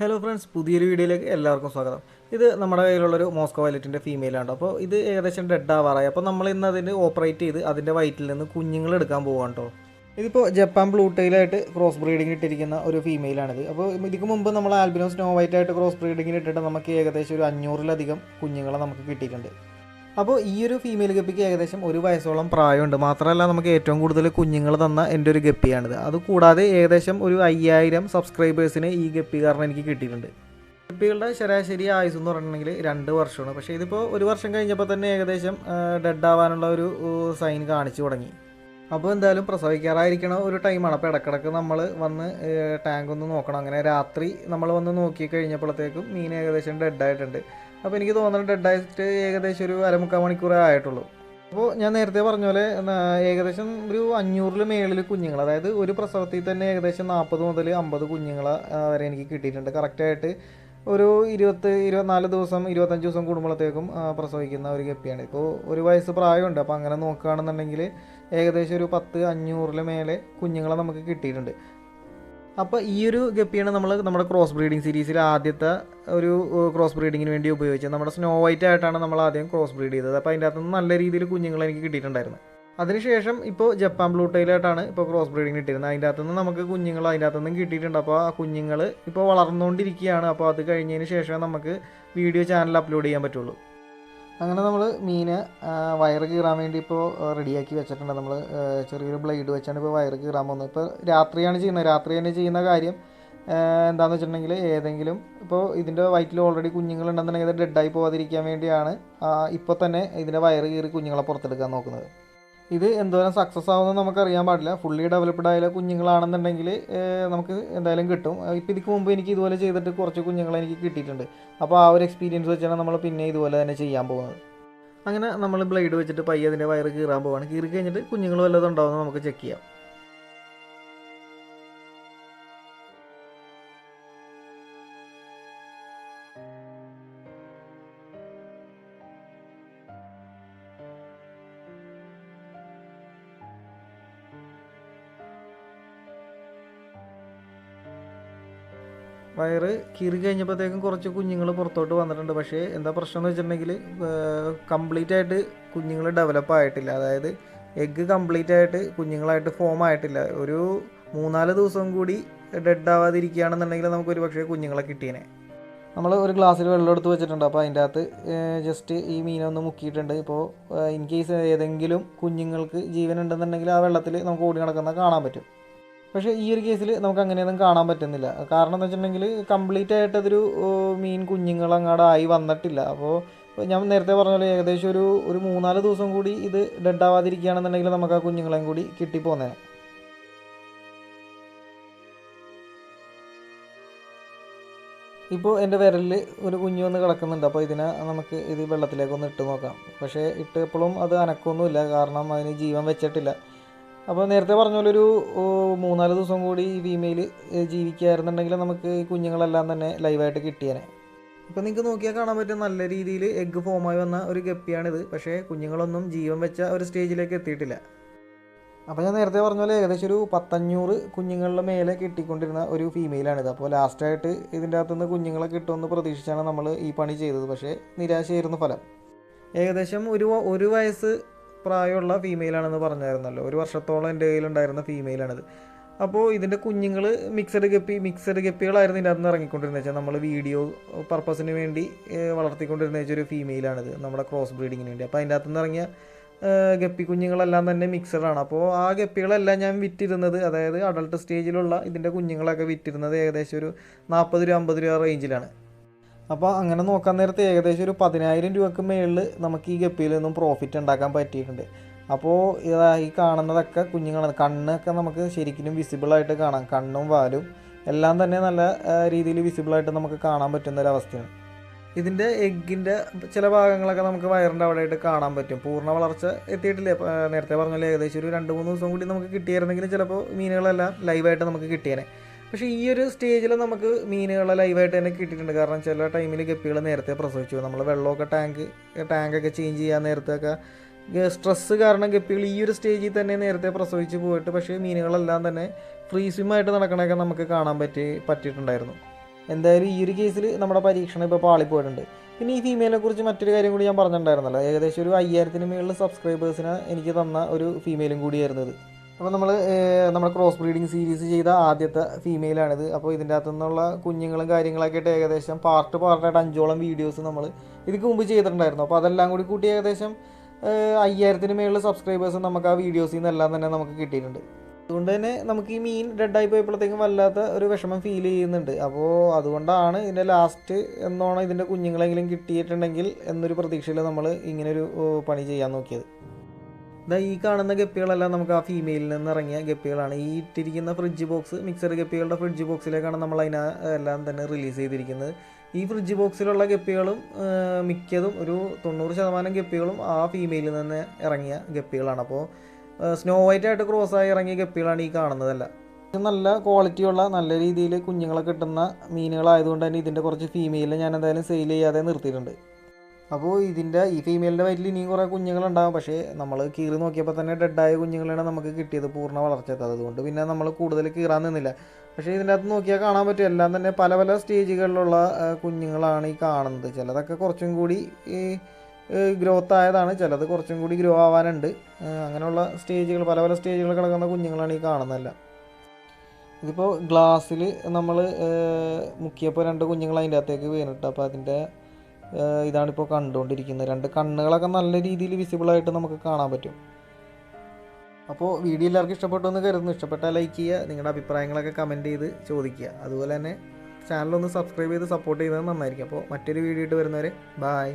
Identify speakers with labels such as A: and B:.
A: Hello friends പുതിയൊരു വീഡിയോയിലേക്ക് എല്ലാവർക്കും സ്വാഗതം. ഇത് നമ്മുടെ കയ്യിലുള്ളൊരു മോസ്കോ വയലറ്റിന്റെ ഫീമെയിലാണ് അപ്പോൾ ഇത് ഏകദേശം ഡെഡ് ആവാറായി. അപ്പോൾ നമ്മൾ ഇന്ന് അതിന് ഓപ്പറേറ്റ് ചെയ്ത് അതിന്റെ വയറ്റിൽ നിന്ന് കുഞ്ഞുങ്ങൾ എടുക്കാൻ പോവാണ് കേട്ടോ. ഇതിപ്പോൾ ജപ്പാൻ ബ്ലൂ ടൈലായിട്ട് ക്രോസ് ബ്രീഡിംഗ് ഇട്ടിരിക്കുന്ന ഒരു ഫീമെയിലാണിത് അപ്പോൾ ഇതിക്ക് മുമ്പ് നമ്മൾ ആൽബിനോ സ്നോ വൈറ്റ് ആയിട്ട് ക്രോസ് ബ്രീഡിംഗിൽ ഇട്ടിട്ട് നമുക്ക് ഏകദേശം ഒരു അഞ്ഞൂറിലധികം കുഞ്ഞുങ്ങളെ നമുക്ക് കിട്ടിയിട്ടുണ്ട്. അപ്പോൾ ഈ ഒരു ഫീമെയിൽ ഗപ്പിക്ക് ഏകദേശം ഒരു വയസ്സോളം പ്രായമുണ്ട്. മാത്രമല്ല നമുക്ക് ഏറ്റവും കൂടുതൽ കുഞ്ഞുങ്ങൾ തന്ന എന്റെ ഒരു ഗപ്പിയാണിത്. അതുകൂടാതെ ഏകദേശം ഒരു അയ്യായിരം സബ്സ്ക്രൈബേഴ്സിന് ഈ ഗപ്പി കാരണം എനിക്ക് കിട്ടിയിട്ടുണ്ട്. ഗപ്പികളുടെ ശരാശരി ആയുസ് എന്ന് പറഞ്ഞിട്ടുണ്ടെങ്കിൽ രണ്ട് വർഷമാണ്. പക്ഷേ ഇതിപ്പോൾ ഒരു വർഷം കഴിഞ്ഞപ്പോൾ തന്നെ ഏകദേശം ഡെഡ് ആവാനുള്ള ഒരു സൈൻ കാണിച്ചു തുടങ്ങി. അപ്പോൾ എന്തായാലും പ്രസവിക്കാറായിരിക്കണ ഒരു ടൈമാണ് അപ്പോൾ ഇടക്കിടക്ക് നമ്മൾ വന്ന് ടാങ്ക് ഒന്ന് നോക്കണം. അങ്ങനെ രാത്രി നമ്മൾ വന്ന് നോക്കി കഴിഞ്ഞപ്പോഴത്തേക്കും മീൻ ഏകദേശം ഡെഡ് ആയിട്ടുണ്ട്. അപ്പോൾ എനിക്ക് തോന്നുന്നത് ഡെഡ് ആയിട്ട് ഏകദേശം ഒരു അരമുക്കാൽ മണിക്കൂറേ ആയിട്ടുള്ളൂ. അപ്പോൾ ഞാൻ നേരത്തെ പറഞ്ഞ പോലെ ഏകദേശം ഒരു അഞ്ഞൂറിൽ മേളിൽ കുഞ്ഞുങ്ങൾ അതായത് ഒരു പ്രസവത്തിൽ തന്നെ ഏകദേശം നാൽപ്പത് മുതൽ അമ്പത് കുഞ്ഞുങ്ങൾ വരെ എനിക്ക് കിട്ടിയിട്ടുണ്ട്. കറക്റ്റായിട്ട് ഒരു ഇരുപത്ത് ഇരുപത്തിനാല് ദിവസം ഇരുപത്തഞ്ച് ദിവസം കൂടുമ്പോഴത്തേക്കും പ്രസവിക്കുന്ന ഒരു ഗപ്പിയാണ്. ഇപ്പോൾ ഒരു വയസ്സ് പ്രായമുണ്ട് അപ്പോൾ അങ്ങനെ നോക്കുകയാണെന്നുണ്ടെങ്കിൽ ഏകദേശം ഒരു പത്ത് അഞ്ഞൂറിൽ മേലെ കുഞ്ഞുങ്ങളെ നമുക്ക് കിട്ടിയിട്ടുണ്ട്. അപ്പോൾ ഈ ഒരു ഗപ്പിയാണ് നമ്മൾ നമ്മുടെ ക്രോസ് ബ്രീഡിംഗ് സീരീസിൽ ആദ്യത്തെ ഒരു ക്രോസ് ബ്രീഡിങ്ങിന് വേണ്ടി ഉപയോഗിച്ചത്. നമ്മുടെ സ്നോ വൈറ്റ് ആയിട്ടാണ് നമ്മൾ ആദ്യം ക്രോസ് ബ്രീഡ് ചെയ്തത്. അപ്പോൾ അതിന്റെ അകത്തുനിന്ന് നല്ല രീതിയിൽ കുഞ്ഞുങ്ങൾ എനിക്ക് കിട്ടിയിട്ടുണ്ടായിരുന്നു. അതിനുശേഷം ഇപ്പോൾ ജപ്പാൻ ബ്ലൂ ടൈലായിട്ടാണ് ഇപ്പോൾ ക്രോസ് ബ്രീഡിങ് ഇട്ടിരുന്നത്. അതിന്റെ അകത്തുനിന്ന് നമുക്ക് കുഞ്ഞുങ്ങൾ അതിന്റെ അകത്തുനിന്നും കിട്ടിയിട്ടുണ്ട്. അപ്പോൾ ആ കുഞ്ഞുങ്ങൾ ഇപ്പോൾ വളർന്നുകൊണ്ടിരിക്കുകയാണ്. അപ്പോൾ അത് കഴിഞ്ഞതിന് ശേഷം നമുക്ക് വീഡിയോ ചാനൽ അപ്ലോഡ് ചെയ്യാൻ പറ്റുള്ളൂ. അങ്ങനെ നമ്മൾ മീൻ വയറ് കീറാൻ വേണ്ടി ഇപ്പോൾ റെഡിയാക്കി വെച്ചിട്ടുണ്ട്. നമ്മൾ ചെറിയൊരു ബ്ലേഡ് വെച്ചാണ് ഇപ്പോൾ വയറ് കീറാൻ പോകുന്നത്. ഇപ്പോൾ രാത്രിയാണ് ചെയ്യുന്നത്. രാത്രി തന്നെ ചെയ്യുന്ന കാര്യം എന്താണെന്ന് വെച്ചിട്ടുണ്ടെങ്കിൽ ഏതെങ്കിലും ഇപ്പോൾ ഇതിന്റെ വയറ്റിൽ ഓൾറെഡി കുഞ്ഞുങ്ങളുണ്ടെന്നുണ്ടെങ്കിൽ അത് ഡെഡായി പോകാതിരിക്കാൻ വേണ്ടിയാണ് ഇപ്പോൾ തന്നെ ഇതിന്റെ വയറ് കീറി കുഞ്ഞുങ്ങളെ പുറത്തെടുക്കാൻ നോക്കുന്നത്. ഇത് എന്തോരം സക്സസ് ആവുമെന്ന് നമുക്കറിയാൻ പാടില്ല. ഫുള്ളി ഡെവലപ്ഡ് ആയ കുഞ്ഞുങ്ങളാണെന്നുണ്ടെങ്കിൽ നമുക്ക് എന്തായാലും കിട്ടും. ഇപ്പോൾ ഇതിക്ക് മുമ്പ് എനിക്ക് ഇതുപോലെ ചെയ്തിട്ട് കുറച്ച് കുഞ്ഞുങ്ങളെ എനിക്ക് കിട്ടിയിട്ടുണ്ട്. അപ്പോൾ ആ ഒരു എക്സ്പീരിയൻസ് വെച്ചാണ് നമ്മൾ പിന്നെ ഇതുപോലെ തന്നെ ചെയ്യാൻ പോകുന്നത്. അങ്ങനെ നമ്മൾ ബ്ലേഡ് വെച്ചിട്ട് പയ്യെ അതിന്റെ വയറ് കീറാൻ പോവാണ്. കീറി കഴിഞ്ഞിട്ട് കുഞ്ഞുങ്ങൾ വല്ലതും ഉണ്ടാവുമെന്ന് നമുക്ക് ചെക്ക് ചെയ്യാം. വയറ് കീറി കഴിഞ്ഞപ്പോഴത്തേക്കും കുറച്ച് കുഞ്ഞുങ്ങൾ പുറത്തോട്ട് വന്നിട്ടുണ്ട്. പക്ഷേ എന്താ പ്രശ്നം എന്ന് വെച്ചിട്ടുണ്ടെങ്കിൽ കംപ്ലീറ്റ് ആയിട്ട് കുഞ്ഞുങ്ങൾ ഡെവലപ്പ് ആയിട്ടില്ല. അതായത് എഗ്ഗ് കംപ്ലീറ്റ് ആയിട്ട് കുഞ്ഞുങ്ങളായിട്ട് ഫോം ആയിട്ടില്ല. ഒരു മൂന്നാൽ ദിവസം കൂടി ഡെഡ് ആവാതിരിക്കുകയാണെന്നുണ്ടെങ്കിൽ നമുക്ക് ഒരു പക്ഷേ കുഞ്ഞുങ്ങളെ കിട്ടിയേനെ. നമ്മൾ ഒരു ഗ്ലാസ്സിൽ വെള്ളം എടുത്ത് വെച്ചിട്ടുണ്ട്. അപ്പോൾ അതിന്റെ അകത്ത് ജസ്റ്റ് ഈ മീനൊന്ന് മുക്കിയിട്ടുണ്ട്. ഇപ്പോൾ ഇൻ കേസ് ഏതെങ്കിലും കുഞ്ഞുങ്ങൾക്ക് ജീവൻ ഉണ്ടെന്നുണ്ടെങ്കിൽ ആ വെള്ളത്തിൽ നമുക്ക് ഓടി നടക്കുന്ന കാണാൻ പറ്റും. പക്ഷേ ഈ ഒരു കേസിൽ നമുക്ക് അങ്ങനെയൊന്നും കാണാൻ പറ്റുന്നില്ല. കാരണം എന്ന് വെച്ചിട്ടുണ്ടെങ്കിൽ കംപ്ലീറ്റ് ആയിട്ട് അതൊരു മീൻ കുഞ്ഞുങ്ങൾ അങ്ങോട്ട് ആയി വന്നിട്ടില്ല. അപ്പോൾ ഞാൻ നേരത്തെ പറഞ്ഞ പോലെ ഏകദേശം ഒരു ഒരു മൂന്നാൽ ദിവസം കൂടി ഇത് ഡെഡ് ആവാതിരിക്കുകയാണെന്നുണ്ടെങ്കിൽ നമുക്ക് ആ കുഞ്ഞുങ്ങളെയും കൂടി കിട്ടിപ്പോന്നേ ഇപ്പോൾ എന്റെ വിരലിൽ ഒരു കുഞ്ഞു വന്ന് കിടക്കുന്നുണ്ട്. അപ്പോൾ ഇതിനെ നമുക്ക് ഇത് വെള്ളത്തിലേക്കൊന്ന് ഇട്ട് നോക്കാം. പക്ഷേ ഇട്ടപ്പോഴും അത് അനക്കൊന്നുമില്ല. കാരണം അതിന് ജീവൻ വെച്ചിട്ടില്ല. അപ്പോൾ നേരത്തെ പറഞ്ഞ പോലെ ഒരു മൂന്നാൽ ദിവസം കൂടി ഈ ഫീമെയിൽ ജീവിക്കുകയായിരുന്നുണ്ടെങ്കിൽ നമുക്ക് ഈ കുഞ്ഞുങ്ങളെല്ലാം തന്നെ ലൈവായിട്ട് കിട്ടിയേനെ. ഇപ്പോൾ നിങ്ങൾക്ക് നോക്കിയാൽ കാണാൻ പറ്റും നല്ല രീതിയിൽ എഗ്ഗ് ഫോമായി വന്ന ഒരു ഗപ്പിയാണിത്. പക്ഷേ കുഞ്ഞുങ്ങളൊന്നും ജീവൻ വെച്ച ഒരു സ്റ്റേജിലേക്ക് എത്തിയിട്ടില്ല. അപ്പോൾ ഞാൻ നേരത്തെ പറഞ്ഞ പോലെ ഏകദേശം ഒരു പത്തഞ്ഞൂറ് കുഞ്ഞുങ്ങളുടെ മേലെ കിട്ടിക്കൊണ്ടിരുന്ന ഒരു ഫീമെയിലാണിത് അപ്പോൾ ലാസ്റ്റായിട്ട് ഇതിന്റെ അകത്തുനിന്ന് കുഞ്ഞുങ്ങളെ കിട്ടുമെന്ന് പ്രതീക്ഷിച്ചാണ് നമ്മൾ ഈ പണി ചെയ്തത്. പക്ഷേ നിരാശയായിരുന്നു ഫലം. ഏകദേശം ഒരു ഒരു വയസ്സ് പ്രായമുള്ള ഫീമെയിലാണെന്ന് പറഞ്ഞായിരുന്നല്ലോ. ഒരു വർഷത്തോളം എന്റെ കയ്യിലുണ്ടായിരുന്ന ഫീമെയിലാണിത് അപ്പോൾ ഇതിന്റെ കുഞ്ഞുങ്ങൾ മിക്സഡ് ഗപ്പി മിക്സഡ് ഗപ്പികളായിരുന്നു ഇതിനകത്ത് നിന്ന് ഇറങ്ങിക്കൊണ്ടിരുന്നത്. വെച്ചാൽ നമ്മൾ വീഡിയോ പർപ്പസിന് വേണ്ടി വളർത്തിക്കൊണ്ടിരുന്ന വെച്ചൊരു ഫീമെയിലാണിത് നമ്മുടെ ക്രോസ് ബ്രീഡിങ്ങിന് വേണ്ടി. അപ്പോൾ അതിന്റെ അകത്ത് നിന്ന് ഇറങ്ങിയ ഗപ്പി കുഞ്ഞുങ്ങളെല്ലാം തന്നെ മിക്സഡാണ് അപ്പോൾ ആ ഗപ്പികളെല്ലാം ഞാൻ വിറ്റിരുന്നത് അതായത് അഡൾട്ട് സ്റ്റേജിലുള്ള ഇതിന്റെ കുഞ്ഞുങ്ങളൊക്കെ വിറ്റിരുന്നത് ഏകദേശം ഒരു നാൽപ്പത് രൂപ അമ്പത് രൂപ റേഞ്ചിലാണ് അപ്പോൾ അങ്ങനെ നോക്കാൻ നേരത്തെ ഏകദേശം ഒരു പതിനായിരം രൂപക്ക് മേളിൽ നമുക്ക് ഈ ഗപ്പിയിൽ നിന്നും പ്രോഫിറ്റ് ഉണ്ടാക്കാൻ പറ്റിയിട്ടുണ്ട്. അപ്പോൾ ഇതാ ഈ കാണുന്നതൊക്കെ കുഞ്ഞുങ്ങളാണ്. കണ്ണൊക്കെ നമുക്ക് ശരിക്കും വിസിബിളായിട്ട് കാണാം. കണ്ണും വാലും എല്ലാം തന്നെ നല്ല രീതിയിൽ വിസിബിളായിട്ട് നമുക്ക് കാണാൻ പറ്റുന്ന ഒരവസ്ഥയാണ് ഇതിന്റെ എഗ്ഗിന്റെ ചില ഭാഗങ്ങളൊക്കെ നമുക്ക് വയറിന്റെ അവിടെയായിട്ട് കാണാൻ പറ്റും. പൂർണ വളർച്ച എത്തിയിട്ടില്ല? നേരത്തെ പറഞ്ഞ ഏകദേശം ഒരു രണ്ട് മൂന്ന് ദിവസം കൂടി നമുക്ക് കിട്ടിയായിരുന്നെങ്കിൽ ചിലപ്പോൾ മീനുകളെല്ലാം ലൈവായിട്ട് നമുക്ക് കിട്ടിയേനെ. പക്ഷേ ഈ ഒരു സ്റ്റേജിൽ നമുക്ക് മീനുകളെ ലൈവായിട്ട് തന്നെ കിട്ടിയിട്ടുണ്ട്. കാരണം ചില ടൈമിൽ ഗപ്പികൾ നേരത്തെ പ്രസവിച്ചു. നമ്മൾ വെള്ളമൊക്കെ ടാങ്ക് ടാങ്കൊക്കെ ചേഞ്ച് ചെയ്യാൻ നേരത്തെയൊക്കെ സ്ട്രെസ്സ് കാരണം ഗപ്പികൾ ഈ ഒരു സ്റ്റേജിൽ തന്നെ നേരത്തെ പ്രസവിച്ച് പോയിട്ട് പക്ഷേ മീനുകളെല്ലാം തന്നെ ഫ്രീ സ്വിമ്മായിട്ട് നടക്കണമൊക്കെ നമുക്ക് കാണാൻ പറ്റി പറ്റിയിട്ടുണ്ടായിരുന്നു. എന്തായാലും ഈ ഒരു കേസിൽ നമ്മുടെ പരീക്ഷണം ഇപ്പോൾ പാളിപ്പോയിട്ടുണ്ട്. പിന്നെ ഈ ഫീമെയിലിനെ കുറിച്ച് മറ്റൊരു കാര്യം കൂടി ഞാൻ പറഞ്ഞിട്ടുണ്ടായിരുന്നല്ലോ. ഏകദേശം ഒരു അയ്യായിരത്തിന് മുകളിൽ സബ്സ്ക്രൈബേഴ്സിനെ എനിക്ക് തന്ന ഒരു ഫീമെയിലും കൂടിയായിരുന്നു ഇത്. അപ്പോൾ നമ്മൾ നമ്മുടെ ക്രോസ് ബ്രീഡിങ് സീരീസ് ചെയ്ത ആദ്യത്തെ ഫീമെയിലാണിത് അപ്പോൾ ഇതിന്റെ അകത്തു നിന്നുള്ള കുഞ്ഞുങ്ങളും കാര്യങ്ങളൊക്കെ ആയിട്ട് ഏകദേശം പാർട്ട് പാർട്ടായിട്ട് അഞ്ചോളം വീഡിയോസ് നമ്മൾ ഇതിക്ക് മുമ്പ് ചെയ്തിട്ടുണ്ടായിരുന്നു. അപ്പോൾ അതെല്ലാം കൂടി കൂട്ടി ഏകദേശം അയ്യായിരത്തിന് മേളിൽ സബ്സ്ക്രൈബേഴ്സ് നമുക്ക് ആ വീഡിയോസിൽ നിന്നെല്ലാം തന്നെ നമുക്ക് കിട്ടിയിട്ടുണ്ട്. അതുകൊണ്ട് തന്നെ നമുക്ക് ഈ മീൻ ഡെഡായി പോയപ്പോഴത്തേക്കും വല്ലാത്ത ഒരു വിഷമം ഫീൽ ചെയ്യുന്നുണ്ട്. അപ്പോൾ അതുകൊണ്ടാണ് ഇതിന്റെ ലാസ്റ്റ് എന്നോണം ഇതിന്റെ കുഞ്ഞുങ്ങളെങ്കിലും കിട്ടിയിട്ടുണ്ടെങ്കിൽ എന്നൊരു പ്രതീക്ഷയിൽ നമ്മൾ ഇങ്ങനൊരു പണി ചെയ്യാൻ നോക്കിയത്. ഇതാ ഈ കാണുന്ന ഗപ്പികളെല്ലാം നമുക്ക് ആ ഫീമെയിലിൽ നിന്ന് ഇറങ്ങിയ ഗപ്പികളാണ്. ഈ ഇട്ടിരിക്കുന്ന ഫ്രിഡ്ജ് ബോക്സ് മിക്സർ ഗപ്പികളുടെ ഫ്രിഡ്ജ് ബോക്സിലേക്കാണ് നമ്മൾ അതിനെ എല്ലാം തന്നെ റിലീസ് ചെയ്തിരിക്കുന്നത്. ഈ ഫ്രിഡ്ജ് ബോക്സിലുള്ള ഗപ്പികളും മിക്കതും ഒരു തൊണ്ണൂറ് ശതമാനം ഗപ്പികളും ആ ഫീമെയിലിൽ നിന്ന് ഇറങ്ങിയ ഗപ്പികളാണ്. അപ്പോൾ സ്നോ വൈറ്റ് ആയിട്ട് ക്രോസ് ആയി ഇറങ്ങിയ ഗപ്പികളാണ് ഈ കാണുന്നതല്ല. നല്ല ക്വാളിറ്റിയുള്ള നല്ല രീതിയിൽ കുഞ്ഞുങ്ങളെ കിട്ടുന്ന മീനുകളായതുകൊണ്ട് തന്നെ ഇതിന്റെ കുറച്ച് ഫീമെയിലിൽ ഞാൻ എന്തായാലും സെയിൽ ചെയ്യാതെ നിർത്തിയിട്ടുണ്ട്. അപ്പോൾ ഇതിന്റെ ഈ ഫീമെയിലിന്റെ വയറ്റിൽ ഇനിയും കുറേ കുഞ്ഞുങ്ങളുണ്ടാകും പക്ഷേ നമ്മൾ കീറി നോക്കിയപ്പോൾ തന്നെ ഡെഡായ കുഞ്ഞുങ്ങളാണ് നമുക്ക് കിട്ടിയത് പൂർണ വളർച്ചയെത്തത് അതുകൊണ്ട് പിന്നെ നമ്മൾ കൂടുതൽ കീറാൻ നിന്നില്ല. പക്ഷേ ഇതിന്റെ അകത്ത് നോക്കിയാൽ കാണാൻ പറ്റും. എല്ലാം തന്നെ പല പല സ്റ്റേജുകളിലുള്ള കുഞ്ഞുങ്ങളാണ് ഈ കാണുന്നത്. ചിലതൊക്കെ കുറച്ചും കൂടി ഈ ഗ്രോത്ത് ആയതാണ്. ചിലത് കുറച്ചും കൂടി ഗ്രോ ആവാനുണ്ട്. അങ്ങനെയുള്ള സ്റ്റേജുകൾ പല പല സ്റ്റേജുകൾ കിടക്കുന്ന കുഞ്ഞുങ്ങളാണ് ഈ കാണുന്നതെല്ലാം. ഇതിപ്പോൾ ഗ്ലാസ്സിൽ നമ്മൾ മുക്കിയപ്പോൾ രണ്ട് കുഞ്ഞുങ്ങൾ അതിന്റെ അകത്തേക്ക് വീണിട്ട്. അപ്പോൾ അതിന്റെ ഇതാണിപ്പോൾ കണ്ടുകൊണ്ടിരിക്കുന്നത്. രണ്ട് കണ്ണുകളൊക്കെ നല്ല രീതിയിൽ വിസിബിളായിട്ട് നമുക്ക് കാണാൻ പറ്റും. അപ്പോൾ വീഡിയോ എല്ലാവർക്കും ഇഷ്ടപ്പെട്ടു എന്ന് കരുതുന്നു. ഇഷ്ടപ്പെട്ടാൽ ലൈക്ക് ചെയ്യുക നിങ്ങളുടെ അഭിപ്രായങ്ങളൊക്കെ കമന്റ് ചെയ്ത് ചോദിക്കുക. അതുപോലെ തന്നെ ചാനലൊന്ന് സബ്സ്ക്രൈബ് ചെയ്ത് സപ്പോർട്ട് ചെയ്തത് നന്നായിരിക്കും. അപ്പോൾ മറ്റൊരു വീഡിയോ ഇട്ട് വരുന്നവരെ ബായ്